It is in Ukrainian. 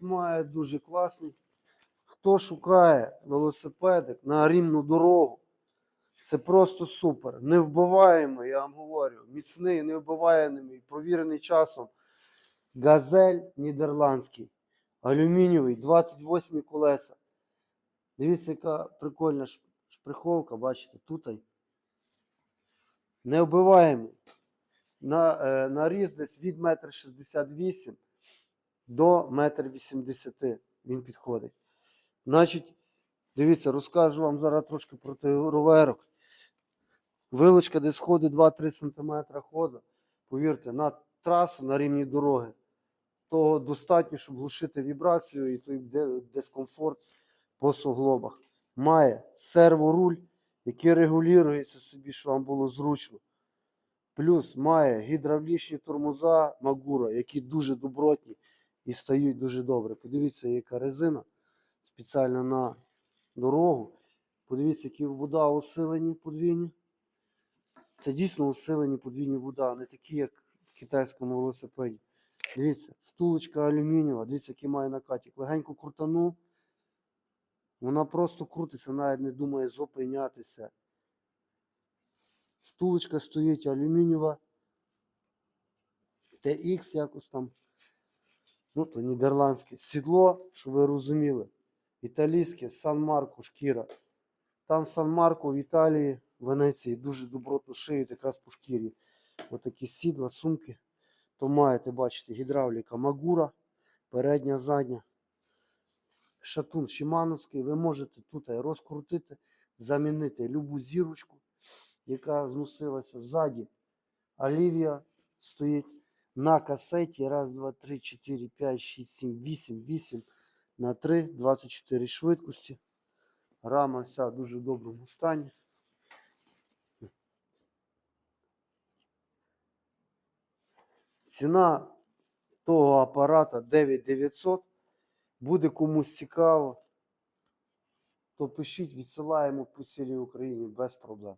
Має дуже класний. Хто шукає велосипедик на рівну дорогу, це просто супер. Не вбиваємо, я вам говорю. Міцний, не вбиваємий, провірений часом. Газель нідерландський. Алюмінієвий, 28 колеса. Дивіться, яка прикольна шприховка, бачите, тут. Не вбиваємий. На, е, наріз десь від 1,68 м до 1,80 м він підходить. Значить, дивіться, розкажу вам зараз трошки про той роверок. Вилочка десь ходить 2-3 см ходу. Повірте, на трасу на рівні дороги. Того достатньо, щоб глушити вібрацію і той дискомфорт по суглобах. Має серворуль, який регулюється собі, щоб вам було зручно. Плюс має гідравлічні тормоза Магура, які дуже добротні і стають дуже добре. Подивіться, яка резина спеціально на дорогу. Подивіться, які вода усилені подвійні. Це дійсно усилені подвійні вода, не такі, як в китайському велосипеді. Дивіться, втулочка алюмінієва, дивіться, який має накатик. Легенько крутану. Вона просто крутиться, навіть не думає зупинятися. Втулочка стоїть алюмінієва. TX якось там. Ну, то нідерландське. Сідло, щоб ви розуміли. Італійське Сан-Марко шкіра. Там Сан-Марко в Італії, в Венеції дуже добротно шиють якраз по шкірі. Отакі сідла, сумки. То маєте бачити гідравліка Магура, передня, задня. Шатун Шимановський. Ви можете тут розкрутити, замінити любу зірочку, яка зносилася ззаді. Олівія стоїть на касеті. Раз, два, три, чотири, п'ять, шість, сім, вісім, вісім на 3, 24 швидкості. Рама вся в дуже доброму стані. Ціна того апарата 9900. Буде комусь цікаво, то пишіть, відсилаємо по цілій Україні без проблем.